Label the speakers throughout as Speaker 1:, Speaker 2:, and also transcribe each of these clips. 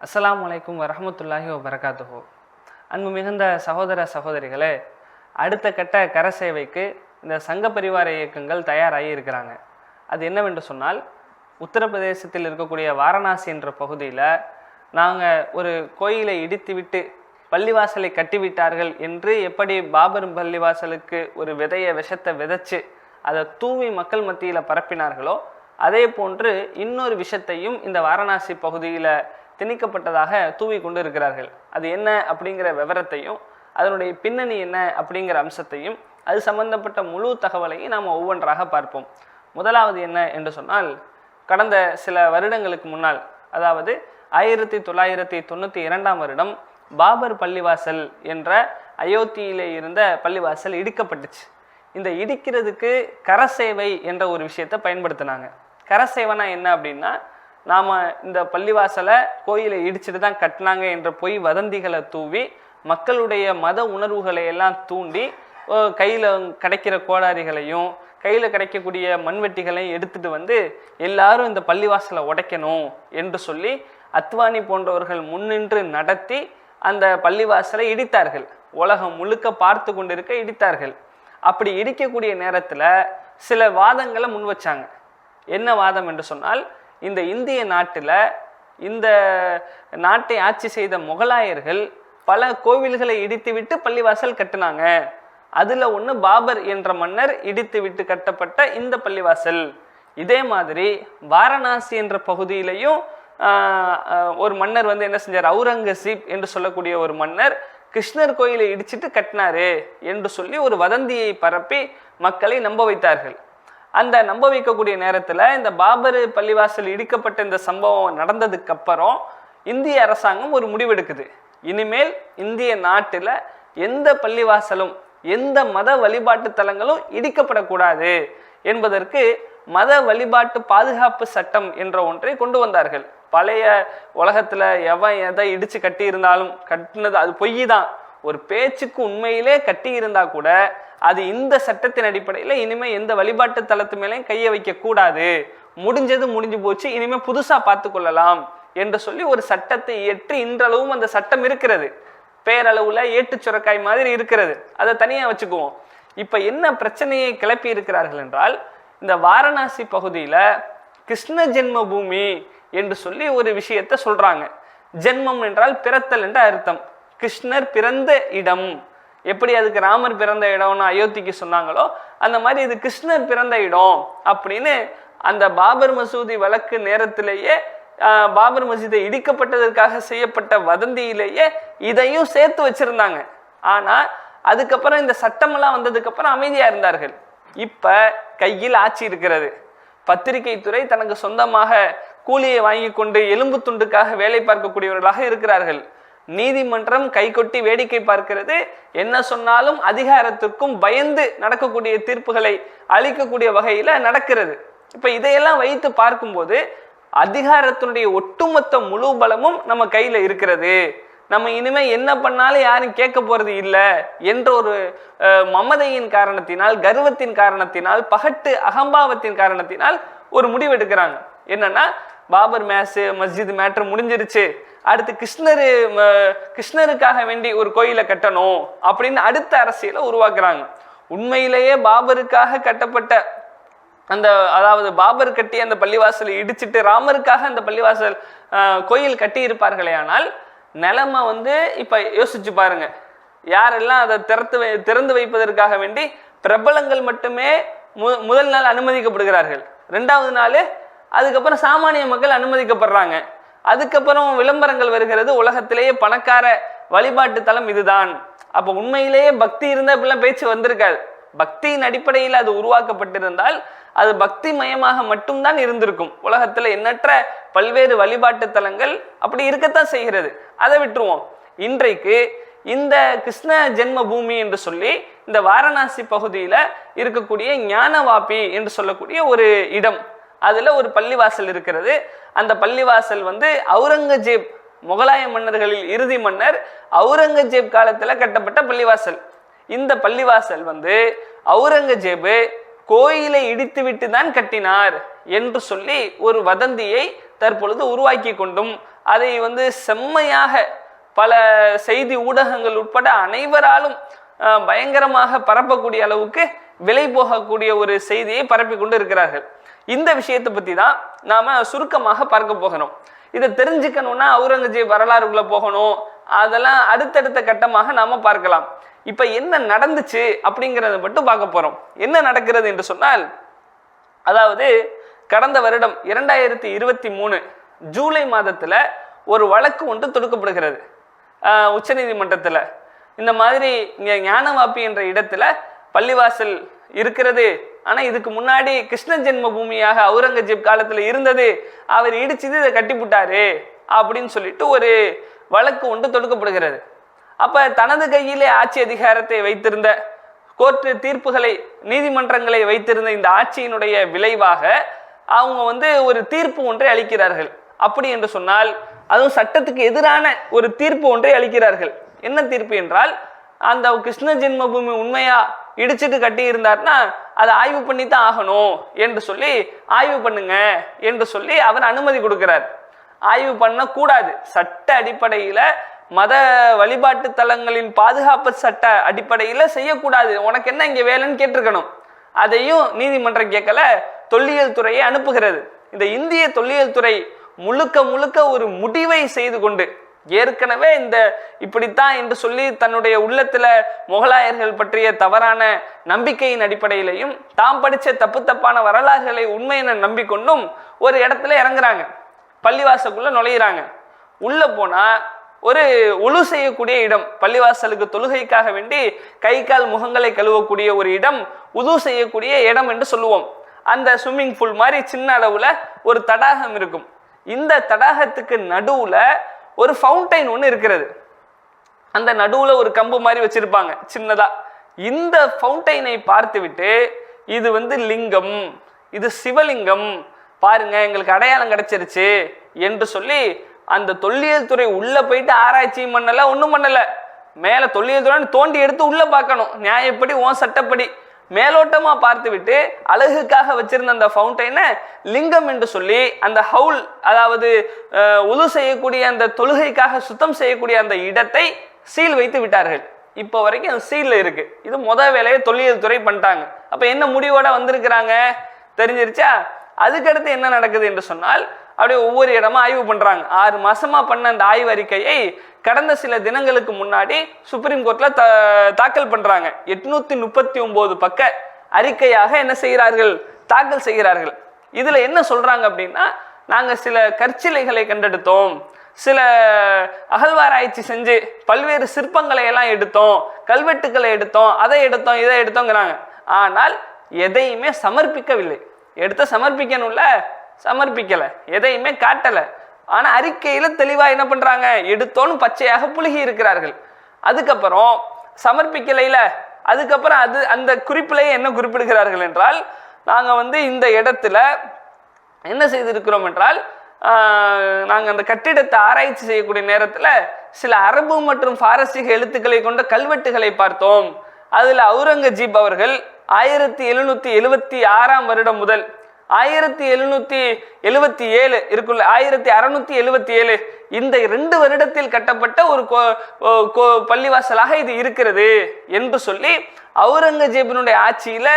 Speaker 1: அஸ்லாம் அலைக்கும் வரமத்துல்லாஹி வரகாத்துஹோ அன்பு மிகுந்த சகோதர சகோதரிகளே அடுத்த கட்ட கர சேவைக்கு இந்த சங்க பரிவார இயக்கங்கள் தயாராகி இருக்கிறாங்க. அது என்னவென்று சொன்னால் உத்தரப்பிரதேசத்தில் இருக்கக்கூடிய வாரணாசி என்ற பகுதியில் நாங்கள் ஒரு கோயிலை இடித்துவிட்டு பள்ளிவாசலை கட்டிவிட்டார்கள் என்று எப்படி பாபர் பள்ளிவாசலுக்கு ஒரு விதைய விஷத்தை விதைச்சு அதை தூவி மக்கள் மத்தியில் பரப்பினார்களோ அதே போன்று இன்னொரு விஷத்தையும் இந்த வாரணாசி பகுதியில் திணிக்கப்பட்டதாக தூவி கொண்டு இருக்கிறார்கள் அது என்ன அப்படிங்கிற விவரத்தையும் அதனுடைய பின்னணி என்ன அப்படிங்கிற அம்சத்தையும் அது சம்பந்தப்பட்ட முழு தகவலையும் நாம் ஒவ்வொன்றாக பார்ப்போம். முதலாவது என்ன என்று சொன்னால் கடந்த சில வருடங்களுக்கு முன்னால் அதாவது ஆயிரத்தி தொள்ளாயிரத்தி தொண்ணூற்றி இரண்டாம் வருடம் பாபர் பள்ளிவாசல் என்ற அயோத்தியிலே இருந்த பள்ளிவாசல் இடிக்கப்பட்டுச்சு. இந்த இடிக்கிறதுக்கு கரசேவை என்ற ஒரு விஷயத்தை பயன்படுத்தினாங்க. கரசேவனா என்ன அப்படின்னா நாம் இந்த பள்ளிவாசலை கோயிலை இடிச்சிட்டு தான் கட்டினாங்க என்ற பொய் வதந்திகளை தூவி மக்களுடைய மத உணர்வுகளை எல்லாம் தூண்டி கையில் கிடைக்கிற கோடாரிகளையும் கையில் கிடைக்கக்கூடிய மண்வெட்டிகளையும் எடுத்துட்டு வந்து எல்லாரும் இந்த பள்ளிவாசலை உடைக்கணும் என்று சொல்லி அத்வானி போன்றவர்கள் முன்னின்று நடத்தி அந்த பள்ளிவாசலை இடித்தார்கள். உலகம் முழுக்க பார்த்து கொண்டிருக்க இடித்தார்கள். அப்படி இடிக்கக்கூடிய நேரத்தில் சில வாதங்களை முன் வச்சாங்க என்ன வாதம் என்று சொன்னால் இந்த இந்திய நாட்டில் இந்த நாட்டை ஆட்சி செய்த முகலாயர்கள் பல கோவில்களை இடித்துவிட்டு பள்ளிவாசல் கட்டினாங்க. அதில் ஒன்று பாபர் என்ற மன்னர் இடித்து விட்டு கட்டப்பட்ட இந்த பள்ளிவாசல். இதே மாதிரி வாரணாசி என்ற பகுதியிலையும் ஒரு மன்னர் வந்து என்ன செஞ்சார்? அவுரங்கசீப் என்று சொல்லக்கூடிய ஒரு மன்னர் கிருஷ்ணர் கோயிலை இடிச்சிட்டு கட்டினாரு என்று சொல்லி ஒரு வதந்தியை பரப்பி மக்களை நம்ப வைத்தார்கள். அந்த நம்ப வைக்கக்கூடிய நேரத்தில் இந்த பாபர் பள்ளிவாசல் இடிக்கப்பட்ட இந்த சம்பவம் நடந்ததுக்கு அப்புறம் இந்திய அரசாங்கம் ஒரு முடிவெடுக்குது. இனிமேல் இந்திய நாட்டில் எந்த பள்ளிவாசலும் எந்த மத வழிபாட்டு தலங்களும் இடிக்கப்படக்கூடாது என்பதற்கு மத வழிபாட்டு பாதுகாப்பு சட்டம் என்ற ஒன்றை கொண்டு வந்தார்கள். பழைய உலகத்தில் எவன் எதை இடித்து கட்டியிருந்தாலும் கட்டினது அது பொய் தான் ஒரு பேச்சுக்கு உண்மையிலே கட்டி இருந்தா கூட அது இந்த சட்டத்தின் அடிப்படையில் இனிமே எந்த வழிபாட்டு தலத்து மேலேயும் கையை வைக்க கூடாது. முடிஞ்சது முடிஞ்சு போச்சு இனிமே புதுசா பார்த்து கொள்ளலாம் என்று சொல்லி ஒரு சட்டத்தை இயற்றி இன்றளவும் அந்த சட்டம் இருக்கிறது. பேரளவுல ஏட்டு சுரக்காய் மாதிரி இருக்கிறது. அதை தனியா வச்சுக்குவோம். இப்ப என்ன பிரச்சனையை கிளப்பி இருக்கிறார்கள் என்றால் இந்த வாரணாசி பகுதியில கிருஷ்ண ஜென்ம பூமி என்று சொல்லி ஒரு விஷயத்த சொல்றாங்க. ஜென்மம் என்றால் பிறத்தல் என்ற அர்த்தம். கிருஷ்ணர் பிறந்த இடம். எப்படி அதுக்கு ராமர் பிறந்த இடம்னு அயோத்திக்கு சொன்னாங்களோ அந்த மாதிரி இது கிருஷ்ணர் பிறந்த இடம் அப்படின்னு அந்த பாபர் மசூதி வழக்கு நேரத்திலேயே பாபர் மசூதி இடிக்கப்பட்டதற்காக செய்யப்பட்ட வதந்தியிலேயே இதையும் சேர்த்து வச்சிருந்தாங்க. ஆனால் அதுக்கப்புறம் இந்த சட்டமெல்லாம் வந்ததுக்கப்புறம் அமைதியாக இருந்தார்கள். இப்போ கையில் ஆட்சி இருக்கிறது. பத்திரிகை துறை தனக்கு சொந்தமாக கூலியை வாங்கி கொண்டு எலும்பு துண்டுக்காக வேலை பார்க்கக்கூடியவர்களாக இருக்கிறார்கள். நீதிமன்றம் கைகொட்டி வேடிக்கை பார்க்கிறது. என்ன சொன்னாலும் அதிகாரத்துக்கும் பயந்து நடக்கக்கூடிய தீர்ப்புகளை அளிக்கக்கூடிய வகையில் நடக்கிறது. இப்போ இதையெல்லாம் வைத்து பார்க்கும்போது அதிகாரத்தினுடைய ஒட்டுமொத்த முழு பலமும் நம்ம கையில் இருக்கிறது. நம்ம இனிமே என்ன பண்ணாலும் யாரும் கேட்க போறது இல்லை என்ற ஒரு மமதையின் காரணத்தினால் கர்வத்தின் காரணத்தினால் பகட்டு அகம்பாவத்தின் காரணத்தினால் ஒரு முடிவு எடுக்கிறாங்க என்னன்னா பாபர் மேஸ் மஸ்ஜித் மேட்ரு முடிஞ்சிருச்சு. அடுத்து கிருஷ்ணரு கிருஷ்ணருக்காக வேண்டி ஒரு கோயிலை கட்டணும் அப்படின்னு அடுத்த அரசியலை உருவாக்குறாங்க. உண்மையிலேயே பாபருக்காக கட்டப்பட்ட அந்த அதாவது பாபர் கட்டி அந்த பள்ளிவாசலை இடிச்சிட்டு ராமருக்காக அந்த பள்ளிவாசல் கோயில் கட்டி இருப்பார்களே ஆனால் நிலைமை வந்து இப்ப யோசிச்சு பாருங்க. யாரெல்லாம் அதை திறத்து வை திறந்து வைப்பதற்காக வேண்டி பிரபலங்கள் மட்டுமே மு முதல் நாள் அனுமதிக்கப்படுகிறார்கள். ரெண்டாவது நாள் அதுக்கப்புறம் சாமானிய மக்கள் அனுமதிக்கப்படுறாங்க. அதுக்கப்புறம் விளம்பரங்கள் வருகிறது. உலகத்திலேயே பணக்கார வழிபாட்டு தலம் இதுதான். அப்போ உண்மையிலேயே பக்தி இருந்தால் இப்படிலாம் பேச்சு வந்திருக்காது. பக்தியின் அடிப்படையில் அது உருவாக்கப்பட்டிருந்தால் அது பக்தி மயமாக மட்டும்தான் இருந்திருக்கும். உலகத்தில் எண்ணற்ற பல்வேறு வழிபாட்டு தலங்கள் அப்படி இருக்கத்தான் செய்கிறது. அதை விட்டுருவோம். இன்றைக்கு இந்த கிருஷ்ண ஜென்ம பூமி என்று சொல்லி இந்த வாரணாசி பகுதியில் இருக்கக்கூடிய ஞானவாபி என்று சொல்லக்கூடிய ஒரு இடம். அதில் ஒரு பள்ளிவாசல் இருக்கிறது. அந்த பள்ளிவாசல் வந்து அவுரங்கஜேப் முகலாய மன்னர்களில் இறுதி மன்னர் அவுரங்கஜேப் காலத்தில் கட்டப்பட்ட பள்ளிவாசல். இந்த பள்ளிவாசல் வந்து அவுரங்கஜேபு கோயிலை இடித்துவிட்டு தான் கட்டினார் என்று சொல்லி ஒரு வதந்தியை தற்பொழுது உருவாக்கி கொண்டும் அதை வந்து செம்மையாக பல செய்தி ஊடகங்கள் உட்பட அனைவராலும் பயங்கரமாக பரப்பக்கூடிய அளவுக்கு விலை போகக்கூடிய ஒரு செய்தியை பரப்பி கொண்டு இருக்கிறார்கள். இந்த விஷயத்தை பற்றி தான் நாம் சுருக்கமாக பார்க்க போகிறோம் இதை தெரிஞ்சுக்கணும்னா அவுரங்கஜீப் வரலாறுக்குள்ளே போகணும். அதெல்லாம் அடுத்தடுத்த கட்டமாக நாம் பார்க்கலாம். இப்போ என்ன நடந்துச்சு அப்படிங்கிறத மட்டும் பார்க்க போகிறோம் என்ன நடக்கிறது என்று சொன்னால் அதாவது கடந்த வருடம் இரண்டாயிரத்தி இருபத்தி மூணு ஜூலை மாதத்தில் ஒரு வழக்கு ஒன்று தொடுக்கப்படுகிறது. உச்சநீதிமன்றத்தில். இந்த மாதிரி இங்க ஞானவாப்பி என்ற இடத்துல பள்ளிவாசல் இருக்கிறது. ஆனா இதுக்கு முன்னாடி கிருஷ்ண ஜென்ம பூமியாக அவுரங்கஜீப் காலத்துல இருந்தது. அவர் இடிச்சது இதை கட்டிப்புட்டாரு அப்படின்னு சொல்லிட்டு ஒரு வழக்கு ஒன்று தொடுக்கப்படுகிறது. அப்ப தனது கையிலே ஆட்சி அதிகாரத்தை வைத்திருந்த கோர்ட்டு தீர்ப்புகளை நீதிமன்றங்களை வைத்திருந்த இந்த ஆட்சியினுடைய விளைவாக அவங்க வந்து ஒரு தீர்ப்பு ஒன்றை அளிக்கிறார்கள். அப்படி என்று சொன்னால் அதுவும் சட்டத்துக்கு எதிரான ஒரு தீர்ப்பு ஒன்றை அளிக்கிறார்கள். என்ன தீர்ப்பு என்றால் அந்த கிருஷ்ண ஜென்மபூமி உண்மையா இடிச்சிட்டு கட்டி இருந்தார்னா அதை ஆய்வு பண்ணி தான் ஆகணும் என்று சொல்லி ஆய்வு பண்ணுங்க என்று சொல்லி அவர் அனுமதி கொடுக்கிறார். ஆய்வு பண்ணக்கூடாது. சட்ட அடிப்படையில மத வழிபாட்டு தலங்களின் பாதுகாப்பு சட்ட அடிப்படையில செய்யக்கூடாது. உனக்கு என்ன இங்க வேலைன்னு கேட்டிருக்கணும். அதையும் நீதிமன்றம் கேட்கல தொல்லியல் துறையை அனுப்புகிறது. இந்த இந்திய தொல்லியல் துறை முழுக்க முழுக்க ஒரு முடிவை செய்து கொண்டு ஏற்கனவே இந்த இப்படித்தான் என்று சொல்லி தன்னுடைய உள்ளத்துல முகலாயர்கள் பற்றிய தவறான நம்பிக்கையின் அடிப்படையிலையும் தாம் படிச்ச தப்பு தப்பான வரலாறுகளை உண்மை என நம்பிக்கொண்டும் ஒரு இடத்துல இறங்குறாங்க. பள்ளிவாசக்குள்ள நுழையிறாங்க. உள்ள போனா ஒரு ஒழு செய்யக்கூடிய இடம் பள்ளிவாசலுக்கு தொழுகைக்காக வேண்டி கை கால் முகங்களை கழுவக்கூடிய ஒரு இடம் உது செய்யக்கூடிய இடம் என்று சொல்லுவோம். அந்த ஸ்விம்மிங் பூல் மாதிரி சின்ன அளவுல ஒரு தடாகம் இருக்கும். இந்த தடாகத்துக்கு நடுவுல ஒரு ஃபவுண்டைன் ஒன்று இருக்கிறது. அந்த நடுவில் ஒரு கம்பு மாதிரி வச்சுருப்பாங்க சின்னதாக இந்த ஃபவுண்டைனை பார்த்துவிட்டு இது வந்து லிங்கம் இது சிவலிங்கம் பாருங்க எங்களுக்கு அடையாளம் கிடைச்சிருச்சு என்று சொல்லி அந்த தொல்லியல் துறை உள்ளே போயிட்டு ஆராய்ச்சியும் பண்ணலை ஒன்றும் பண்ணலை. மேலே தொல்லியல் துறைன்னு தோண்டி எடுத்து உள்ளே பார்க்கணும். நியாயப்படி உன் சட்டப்படி. மேலோட்டமா பார்த்துவிட்டு அழகுக்காக வச்சிருந்த அந்த ஃபவுண்டைனை லிங்கம் என்று சொல்லி அந்த ஹவுல் அதாவது அஹ், உது செய்யக்கூடிய அந்த தொழுகைக்காக சுத்தம் செய்யக்கூடிய அந்த இடத்தை சீல் வைத்து விட்டார்கள். இப்போ வரைக்கும் அது சீல்ல இருக்கு. இது முத வேலையை தொல்லியல் துறை பண்ணிட்டாங்க. அப்ப என்ன முடிவோட வந்திருக்கிறாங்க? தெரிஞ்சிருச்சா? அதுக்கடுத்து என்ன நடக்குது என்று சொன்னால் அப்படியே ஒவ்வொரு இடமா ஆய்வு பண்றாங்க. ஆறு மாசமா பண்ண அந்த ஆய்வு அறிக்கையை கடந்த சில தினங்களுக்கு முன்னாடி சுப்ரீம் கோர்ட்ல த தாக்கல் பண்றாங்க. எட்நூத்தி முப்பத்தி ஒன்பது பக்க அறிக்கையாக என்ன செய்கிறார்கள்? தாக்கல் செய்கிறார்கள். இதுல என்ன சொல்றாங்க அப்படின்னா நாங்க சில கற்சிலைகளை கண்டெடுத்தோம். சில அகழ்வாராய்ச்சி செஞ்சு பல்வேறு சிற்பங்களை எல்லாம் எடுத்தோம். கல்வெட்டுக்களை எடுத்தோம். அதை எடுத்தோம் இதை எடுத்தோங்கிறாங்க. ஆனால் எதையுமே சமர்ப்பிக்கவில்லை. எடுத்த சமர்ப்பிக்கணும்ல? சமர்ப்பிக்கலை. எதையுமே காட்டலை. ஆனால் அறிக்கையில் தெளிவாக என்ன பண்ணுறாங்க எடுத்தோன்னு பச்சையாக புழுகி இருக்கிறார்கள். அதுக்கப்புறம் சமர்ப்பிக்கலையில் அதுக்கப்புறம் அது அந்த குறிப்பிலேயே என்ன குறிப்பிடுகிறார்கள் என்றால் நாங்கள் வந்து இந்த இடத்துல என்ன செய்திருக்கிறோம் என்றால் நாங்கள் அந்த கட்டிடத்தை ஆராய்ச்சி செய்யக்கூடிய நேரத்தில் சில அரபு மற்றும் பாரசீக எழுத்துக்களை கொண்ட கல்வெட்டுகளை பார்த்தோம். அதில் அவுரங்கஜீப் அவர்கள் ஆயிரத்தி எழுநூற்றி எழுவத்தி ஆறாம் வருடம் முதல் ஆயிரத்தி எழுநூத்தி எழுவத்தி ஏழு இருக்குல்ல ஆயிரத்தி அறுநூத்தி எழுவத்தி ஏழு. இந்த ரெண்டு வருடத்தில் கட்டப்பட்ட ஒரு கோ- கோ- பள்ளிவாசலாக இது இருக்கிறது என்று சொல்லி அவுரங்கஜேபினுடைய ஆட்சியில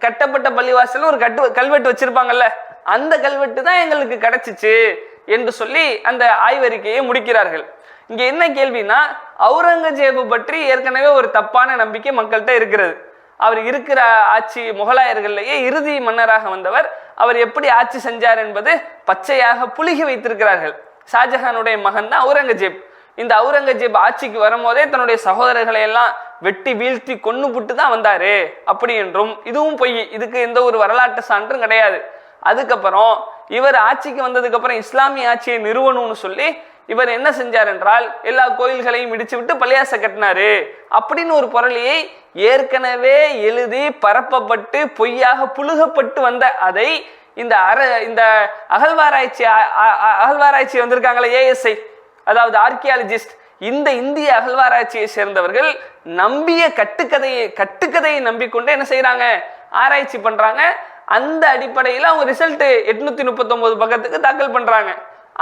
Speaker 1: கட்டப்பட்ட பள்ளிவாசல் ஒரு கட்டு கல்வெட்டு வச்சிருப்பாங்கல்ல அந்த கல்வெட்டு தான் எங்களுக்கு கிடைச்சிச்சு என்று சொல்லி அந்த ஆய்வறிக்கையை முடிக்கிறார்கள். இங்க என்ன கேள்வினா அவுரங்கஜேபு பற்றி ஏற்கனவே ஒரு தப்பான நம்பிக்கை மக்கள்கிட்ட இருக்கிறது. அவர் இருக்கிற ஆட்சி முகலாயர்கள்லேயே இறுதி மன்னராக வந்தவர். அவர் எப்படி ஆட்சி செஞ்சார் என்பது பச்சையாக புலிகி வைத்திருக்கிறார்கள். ஷாஜஹானுடைய மகன் தான் அவுரங்கஜேப் இந்த அவுரங்கஜேப் ஆட்சிக்கு வரும்போதே தன்னுடைய சகோதரர்களை எல்லாம் வெட்டி வீழ்த்தி கொன்னு புட்டு தான் வந்தாரு அப்படி என்றும் இதுவும் பொய். இதுக்கு எந்த ஒரு வரலாற்று சான்றும் கிடையாது. அதுக்கப்புறம் இவர் ஆட்சிக்கு வந்ததுக்கு அப்புறம் இஸ்லாமிய ஆட்சியை நிறுவனம்னு சொல்லி இவர் என்ன செஞ்சார் என்றால் எல்லா கோயில்களையும் இடிச்சு விட்டு பள்ளியாச கட்டினாரு. அப்படின்னு ஒரு பொருளையை ஏற்கனவே எழுதி பரப்பப்பட்டு பொய்யாக புழுகப்பட்டு வந்த அதை இந்த அர இந்த அகழ்வாராய்ச்சி அகழ்வாராய்ச்சி வந்திருக்காங்களே ஏஎஸ்ஐ அதாவது ஆர்கியாலஜிஸ்ட் இந்த இந்திய அகழ்வாராய்ச்சியை சேர்ந்தவர்கள் நம்பிய கட்டுக்கதையை கட்டுக்கதையை நம்பிக்கொண்டு என்ன செய்யறாங்க ஆராய்ச்சி பண்றாங்க. அந்த அடிப்படையில் அவங்க ரிசல்ட் எட்நூத்தி முப்பத்தொன்பது பக்கத்துக்கு தாக்கல் பண்றாங்க.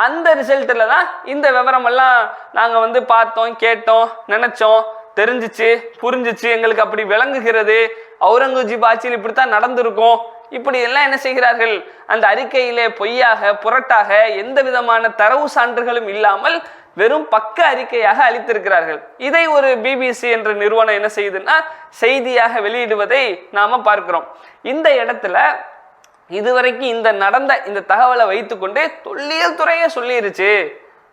Speaker 1: அந்த ரிசல்ட்டில் தான் இந்த விவரமெல்லாம் நாங்கள் வந்து பார்த்தோம் கேட்டோம் நினச்சோம். தெரிஞ்சிச்சு புரிஞ்சிச்சு எங்களுக்கு அப்படி விளங்குகிறது. அவுரங்கஜீப் ஆட்சியில் இப்படித்தான் நடந்திருக்கும். இப்படி எல்லாம் என்ன செய்கிறார்கள்? அந்த அறிக்கையிலே பொய்யாக புரட்டாக எந்த விதமான தரவு சான்றுகளும் இல்லாமல் வெறும் பக்க அறிக்கையாக அளித்திருக்கிறார்கள். இதை ஒரு பிபிசி என்ற நிறுவனம் என்ன செய்யுதுன்னா செய்தியாக வெளியிடுவதை நாம பார்க்கிறோம். இந்த இடத்துல இதுவரைக்கும் இந்த நடந்த இந்த தகவலை வைத்துக்கொண்டு தொல்லியல் துறையே சொல்லிருச்சு.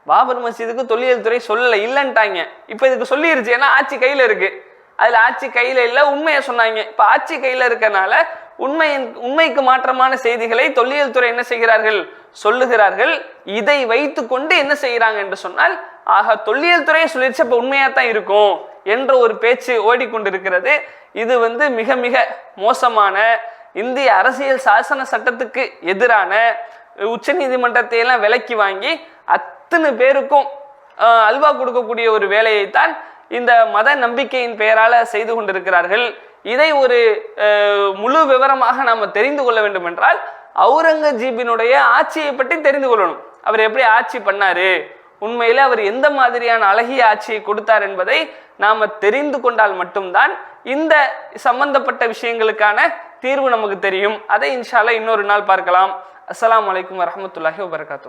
Speaker 1: பாபர் மசீதுக்கு தொல்லியல் துறை சொல்லலை இல்லைன்ட்டாங்க. இப்போ இதுக்கு சொல்லிருச்சு ஏன்னா ஆட்சி கையில் இருக்கு. அதில் ஆட்சி கையில் இல்லை உண்மையை சொன்னாங்க. இப்போ ஆட்சி கையில் இருக்கனால உண்மையின் உண்மைக்கு மாற்றமான செய்திகளை தொல்லியல் துறை என்ன செய்கிறார்கள்? சொல்லுகிறார்கள். இதை வைத்துக்கொண்டு என்ன செய்கிறாங்க என்று சொன்னால் ஆக தொல்லியல் துறையை சொல்லிடுச்சு அப்போ உண்மையாக தான் இருக்கும் என்ற ஒரு பேச்சு ஓடிக்கொண்டிருக்கிறது. இது வந்து மிக மிக மோசமான இந்திய அரசியல் சாசன சட்டத்துக்கு எதிரான உச்ச நீதிமன்றத்தை எல்லாம் விலக்கி வாங்கி அத்தனை பேருக்கும் அல்வா கொடுக்கக்கூடிய ஒரு வேலையைத்தான் இந்த மத நம்பிக்கையின் பெயரால செய்து கொண்டிருக்கிறார்கள். இதை ஒரு முழு விவரமாக நாம் தெரிந்து கொள்ள வேண்டும் என்றால் அவுரங்கஜீபினுடைய ஆட்சியை பற்றி தெரிந்து கொள்ளணும். அவர் எப்படி ஆட்சி பண்ணாரு? உண்மையில் அவர் எந்த மாதிரியான அழகிய ஆட்சியை கொடுத்தார் என்பதை நாம தெரிந்து கொண்டால் மட்டும்தான் இந்த சம்பந்தப்பட்ட விஷயங்களுக்கான தீர்வு நமக்கு தெரியும். அதை இன்ஷால்லா இன்னொரு நாள் பார்க்கலாம். அஸ்லாம் வலைக்கம் வரமத்துல்லாஹி வபரகாத்து